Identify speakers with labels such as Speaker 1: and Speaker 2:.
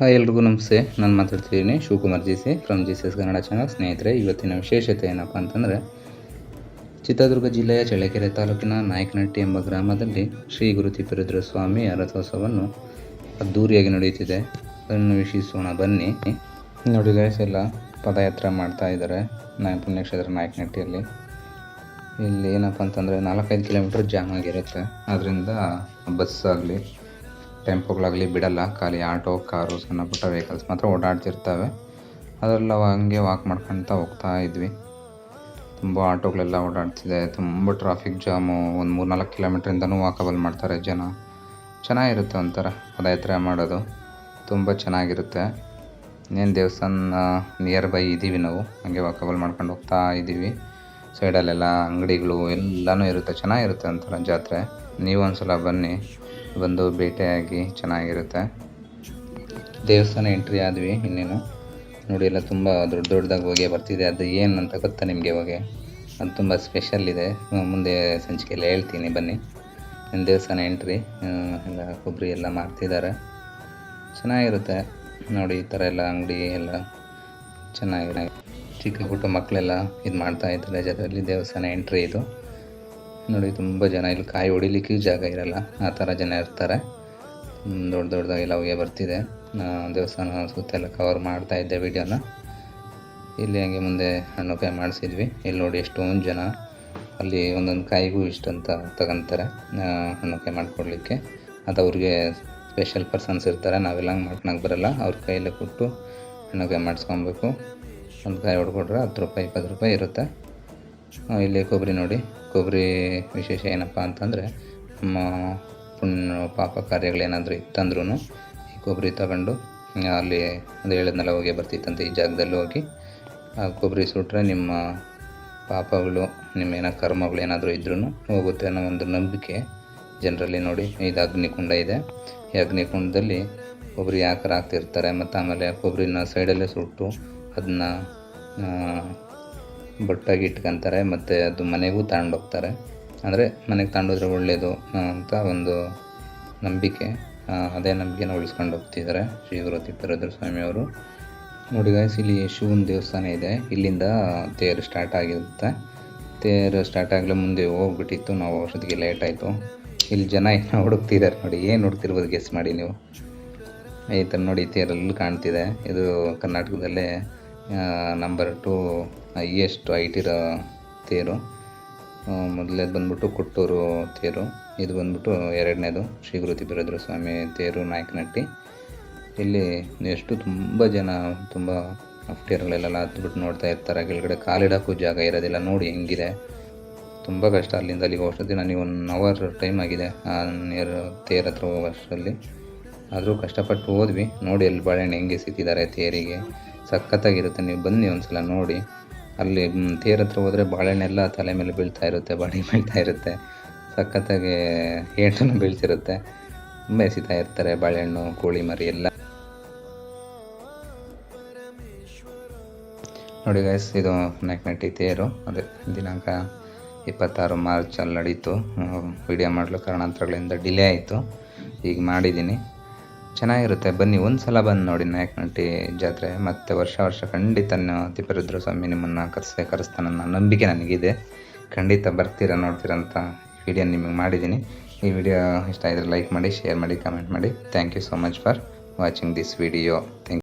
Speaker 1: Hi ಎಲ್ರಿಗೂ ನಮಸ್ತೆ. ನಾನು ಮಾತಾಡ್ತಿದ್ದೀನಿ Shivakumar G C from G C S Kannada channel ಸ್ನೇಹಿತರೆ, ಇವತ್ತಿನ ವಿಶೇಷತೆ ಏನಪ್ಪ ಅಂತಂದರೆ, ಚಿತ್ರದುರ್ಗ ಜಿಲ್ಲೆಯ ಚಳ್ಳಕೆರೆ ತಾಲೂಕಿನ ನಾಯಕನಟ್ಟಿ ಎಂಬ ಗ್ರಾಮದಲ್ಲಿ ಶ್ರೀ ಗುರು ಸ್ವಾಮಿ ರಥೋತ್ಸವವನ್ನು ಅದ್ಧೂರಿಯಾಗಿ ನಡೆಯುತ್ತಿದೆ. ಅದನ್ನು ವೀಕ್ಷಿಸೋಣ. ಬನ್ನಿ. ನೋಡಿ ಗೈಸ್ ಎಲ್ಲ ಪದಯಾತ್ರೆ ಮಾಡ್ತಾ ಇದ್ದಾರೆ ನಾಯ ಪುಣ್ಯಕ್ಷೇತ್ರ ನಾಯಕನಟ್ಟಿಯಲ್ಲಿ ಇಲ್ಲಿ ಏನಪ್ಪ ಅಂತಂದರೆ ನಾಲ್ಕೈದು ಕಿಲೋಮೀಟ್ರ್ ಜಾಮ್ ಆಗಿರುತ್ತೆ ಅದರಿಂದ ಬಸ್ ಆಗಲಿ ಟೆಂಪೋಗಳಾಗಲಿ ಬಿಡಲ್ಲ, ಖಾಲಿ ಆಟೋ, ಕಾರು, ಸಣ್ಣ ಪುಟ್ಟ ವೆಹಿಕಲ್ಸ್ ಮಾತ್ರ ಓಡಾಡ್ತಿರ್ತವೆ. ಅದರಲ್ಲಿ ನಾವು ಹಂಗೆ ವಾಕ್ ಮಾಡ್ಕೊಳ್ತಾ ಹೋಗ್ತಾ ಇದ್ವಿ. ತುಂಬ ಆಟೋಗಳೆಲ್ಲ ಓಡಾಡ್ತಿದೆ, ತುಂಬ ಟ್ರಾಫಿಕ್ ಜಾಮು ಒಂದು ಮೂರು ನಾಲ್ಕು ಕಿಲೋಮೀಟ್ರಿಂದನೂ ವಾಕಬಲ್ ಮಾಡ್ತಾರೆ ಜನ. ಚೆನ್ನಾಗಿರುತ್ತೆ ಒಂಥರ ಪದಯಾತ್ರೆ ಮಾಡೋದು, ತುಂಬ ಚೆನ್ನಾಗಿರುತ್ತೆ. ಇನ್ನೇನು ದೇವಸ್ಥಾನ ನಿಯರ್ ಬೈ ಇದ್ದೀವಿ ನಾವು, ಹಂಗೆ ವಾಕಬಲ್ ಮಾಡ್ಕೊಂಡು ಹೋಗ್ತಾ ಇದ್ದೀವಿ ಸೈಡಲ್ಲೆಲ್ಲ ಅಂಗಡಿಗಳು ಎಲ್ಲನೂ ಇರುತ್ತೆ, ಚೆನ್ನಾಗಿರುತ್ತೆ ಒಂಥರ ಜಾತ್ರೆ. ನೀವು ಒಂದ್ಸಲ ಬನ್ನಿ. ಬಂದು ಭೇಟಿಯಾಗಿ ಚೆನ್ನಾಗಿರುತ್ತೆ. ದೇವಸ್ಥಾನ ಎಂಟ್ರಿ ಆದ್ವಿ ಇನ್ನೇನು. ನೋಡಿ, ಎಲ್ಲ ತುಂಬ ದೊಡ್ಡ ದೊಡ್ಡದಾಗಿ ಹೋಗಿ ಬರ್ತಿದೆ. ಅದು ಏನು ಅಂತ ಗೊತ್ತಾ ನಿಮಗೆ ಹೋಗಿ? ಅದು ತುಂಬ ಸ್ಪೆಷಲ್ ಇದೆ. ಮುಂದೆ ಸಂಚಿಕೆಯಲ್ಲಿ ಹೇಳ್ತೀನಿ. ಬನ್ನಿ. ದೇವಸ್ಥಾನ ಎಂಟ್ರಿ ಎಲ್ಲ ಕೊಬ್ಬರಿ ಎಲ್ಲ ಮಾರ್ತಿದ್ದಾರೆ ಚೆನ್ನಾಗಿರುತ್ತೆ. ನೋಡಿ, ಈ ಥರ ಎಲ್ಲ ಅಂಗಡಿ ಎಲ್ಲ ಚೆನ್ನಾಗಿ ಚಿಕ್ಕ ಪುಟ್ಟ ಮಕ್ಕಳೆಲ್ಲ ಇದು ಮಾಡ್ತಾ ಇದ್ದಾರೆ ಜೊತೆಯಲ್ಲಿ ದೇವಸ್ಥಾನ ಎಂಟ್ರಿ ಇದು. ನೋಡಿ, ತುಂಬ ಜನ ಇಲ್ಲಿ ಕಾಯಿ ಹೊಡಿಲಿಕ್ಕೆ ಜಾಗ ಇರಲ್ಲ. ಆ ಥರ ಜನ ಇರ್ತಾರೆ. ದೊಡ್ಡ ದೊಡ್ಡದಾಗಿ ಲವ್ಗೆ ಬರ್ತಿದೆ. ದೇವಸ್ಥಾನ ಸುತ್ತೆಲ್ಲ ಕವರ್ ಮಾಡ್ತಾ ಇದ್ದೆ ವಿಡಿಯೋನ ಇಲ್ಲಿ ಹಂಗೆ ಮುಂದೆ ಹಣ್ಣು ಕಾಯಿ ಮಾಡಿಸಿದ್ವಿ. ಇಲ್ಲಿ ನೋಡಿ ಎಷ್ಟೊಂದು ಜನ. ಅಲ್ಲಿ ಒಂದೊಂದು ಕಾಯಿಗೂ ಇಷ್ಟಂತ ತಗೊಂತಾರೆ ಹಣ್ಣು ಕಾಯಿ ಮಾಡಿಕೊಡ್ಲಿಕ್ಕೆ. ಅದು ಅವ್ರಿಗೆ ಸ್ಪೆಷಲ್ ಪರ್ಸನ್ಸ್ ಇರ್ತಾರೆ. ನಾವೆಲ್ಲ ಹಂಗೆ ಮಾಡ್ಕೊಳಕ್ಕೆ ಬರಲ್ಲ. ಅವ್ರ ಕೈಯಲ್ಲೇ ಕೊಟ್ಟು ಹಣ್ಣು ಕಾಯಿ ಮಾಡಿಸ್ಕೊಬೇಕು. ಒಂದು ಕಾಯಿ ಹೊಡ್ಕೊಟ್ರೆ ಹತ್ತು ರೂಪಾಯಿ, ಇಪ್ಪತ್ತು ರೂಪಾಯಿ ಇರುತ್ತೆ. ಇಲ್ಲಿ ಕೊಬ್ಬರಿ ನೋಡಿ. ಕೊಬ್ಬರಿ ವಿಶೇಷ ಏನಪ್ಪ ಅಂತಂದರೆ ನಮ್ಮ ಪುಣ್ಯ ಪಾಪ ಕಾರ್ಯಗಳೇನಾದರೂ ಇತ್ತಂದ್ರೂ ಈ ಕೊಬ್ಬರಿ ತಗೊಂಡು ಅಲ್ಲಿ ಅದು ಹೇಳಿದ್ನೆಲ್ಲ, ಹೋಗಿ ಬರ್ತಿತ್ತಂತೆ ಈ ಜಾಗದಲ್ಲಿ ಹೋಗಿ. ಆ ಕೊಬ್ಬರಿ ಸುಟ್ಟರೆ ನಿಮ್ಮ ಪಾಪಗಳು, ನಿಮ್ಮ ಏನೋ ಕರ್ಮಗಳು ಏನಾದರೂ ಇದ್ರೂ ಹೋಗುತ್ತೆ ಅನ್ನೋ ಒಂದು ನಂಬಿಕೆ ಜನರಲ್ಲಿ ನೋಡಿ. ಇದು ಅಗ್ನಿಕುಂಡ ಇದೆ. ಈ ಅಗ್ನಿಕುಂಡದಲ್ಲಿ ಕೊಬ್ಬರಿ ಯಾಕರ ಹಾಕ್ತಿರ್ತಾರೆ ಮತ್ತು ಆಮೇಲೆ ಕೊಬ್ಬರಿನ ಸೈಡಲ್ಲೇ ಸುಟ್ಟು ಅದನ್ನ ಬೊಟ್ಟಾಗಿ ಇಟ್ಕೊಂತಾರೆ ಮತ್ತು ಅದು ಮನೆಗೂ ತಗೊಂಡೋಗ್ತಾರೆ ಅಂದರೆ ಮನೆಗೆ ತಗೊಂಡೋದ್ರೆ ಒಳ್ಳೆಯದು ಅಂತ ಒಂದು ನಂಬಿಕೆ ಅದೇ ನಂಬಿಕೆನ ಉಳಿಸ್ಕೊಂಡು ಹೋಗ್ತಿದ್ದಾರೆ ಶ್ರೀ ಗುರು ಸ್ವಾಮಿ ಸ್ವಾಮಿಯವರು ನೋಡಿ ಗಾಯ್ಸ್ ಇಲ್ಲಿ ಶಿವನ ದೇವಸ್ಥಾನ ಇದೆ. ಇಲ್ಲಿಂದ ತೇರು ಸ್ಟಾರ್ಟ್ ಆಗಿರುತ್ತೆ. ತೇರು ಸ್ಟಾರ್ಟ್ ಆಗಲೇ ಮುಂದೆ ಹೋಗ್ಬಿಟ್ಟಿತ್ತು, ನಾವು ಔಷಧಿಗೆ ಲೇಟ್ ಆಯಿತು. ಇಲ್ಲಿ ಜನ ಏನೋ ಹುಡುಕ್ತಿದ್ದಾರೆ ನೋಡಿ, ಏನು ಹುಡುಕ್ತಿರ್ಬೋದು ಗೆಸ್ ಮಾಡಿ ನೀವು. ಈ ಥರ ನೋಡಿ ತೇರಲ್ಲಿ ಕಾಣ್ತಿದೆ. ಇದು ಕರ್ನಾಟಕದಲ್ಲೇ ನಂಬರ್ ಟು ಹೈಯೆಸ್ಟ್ ಐಟಿರೋ ತೇರು. ಮೊದಲೇದು ಬಂದ್ಬಿಟ್ಟು ಕೊಟ್ಟೂರು ತೇರು. ಇದು ಬಂದ್ಬಿಟ್ಟು ಎರಡನೇದು. ಶ್ರೀ ಗುರು ತಿಪ್ಪೇರುದ್ರ ಸ್ವಾಮಿ ತೇರು ನಾಯಕನಟ್ಟಿ ಇಲ್ಲಿ ಎಷ್ಟು ತುಂಬ ಜನ, ತುಂಬ ಅಫ್ಟಿಯರ್ಗಳೆಲ್ಲ ಹತ್ಬಿಟ್ಟು ನೋಡ್ತಾ ಇರ್ತಾರೆ. ಕೆಳಗಡೆ ಕಾಲಿಡೋಕ್ಕೂ ಜಾಗ ಇರೋದಿಲ್ಲ. ನೋಡಿ ಹೆಂಗಿದೆ. ತುಂಬ ಕಷ್ಟ ಅಲ್ಲಿಂದ ಅಲ್ಲಿಗೆ ಹೋಗೋಷ್ಟೊತ್ತಿಗೆ ನನಗೆ ಒನ್ ಅವರ್ ಟೈಮ್ ಆಗಿದೆ. ನಿಯರ್ ತೇರ್ ಹತ್ರ ಹೋಗೋ ಅಷ್ಟರಲ್ಲಿ ಆದರೂ ಕಷ್ಟಪಟ್ಟು ಹೋದ್ವಿ. ನೋಡಿ ಅಲ್ಲಿ ಬಾಳೆಹಣ್ಣು ಹೆಂಗೆ ಸಿಕ್ಕಿದ್ದಾರೆ ತೇರಿಗೆ. ಸಖತ್ತಾಗಿರುತ್ತೆ. ನೀವು ಬನ್ನಿ ಒಂದ್ಸಲ ನೋಡಿ. ಅಲ್ಲಿ ತೇರ ತೇರ್ ಹತ್ರ ಹೋದರೆ ಬಾಳೆಹಣ್ಣೆಲ್ಲ ತಲೆ ಮೇಲೆ ಬೀಳ್ತಾ ಇರುತ್ತೆ, ಬಾಡಿ ಬೀಳ್ತಾ ಇರುತ್ತೆ. ಸಖತ್ತಾಗಿ ಏಟನ್ನು ಬೀಳ್ತಿರುತ್ತೆ. ತುಂಬ ಎಸಿತಾ ಇರ್ತಾರೆ ಬಾಳೆಹಣ್ಣು, ಕೋಳಿ ಮರಿ ಎಲ್ಲ. ನೋಡಿ ಗೈಸ್ ಇದು ನಾಯಕನಟ್ಟಿ ತೇರು. ಅದೇ ದಿನಾಂಕ ಇಪ್ಪತ್ತಾರು ಮಾರ್ಚಲ್ಲಿ ನಡೀತು ವಿಡಿಯೋ ಮಾಡಲು ಕಾರಣಾಂತರಗಳಿಂದ ಡಿಲೇ ಆಯಿತು. ಈಗ ಮಾಡಿದ್ದೀನಿ. ಚೆನ್ನಾಗಿರುತ್ತೆ. ಬನ್ನಿ ಒಂದು ಸಲ ಬಂದು ನೋಡಿ ನಾಯಕನಟ್ಟಿ ಜಾತ್ರೆ. ಮತ್ತು ವರ್ಷ ವರ್ಷ ಖಂಡಿತ ತಿಪ್ಪೇರುದ್ರ ಸ್ವಾಮಿ ನಿಮ್ಮನ್ನು ಕರೆಸೇ ಕರೆಸ್ತಾನನ್ನ ನಂಬಿಕೆ ನನಗಿದೆ. ಖಂಡಿತ ಬರ್ತೀರಾ, ನೋಡ್ತೀರಾ ಅಂತ ವಿಡಿಯೋ ನಿಮಗೆ ಮಾಡಿದ್ದೀನಿ. ಈ ವಿಡಿಯೋ ಇಷ್ಟ ಆಗಿದ್ರೆ ಲೈಕ್ ಮಾಡಿ ಶೇರ್ ಮಾಡಿ ಕಮೆಂಟ್ ಮಾಡಿ. Thank you so much for watching this video thank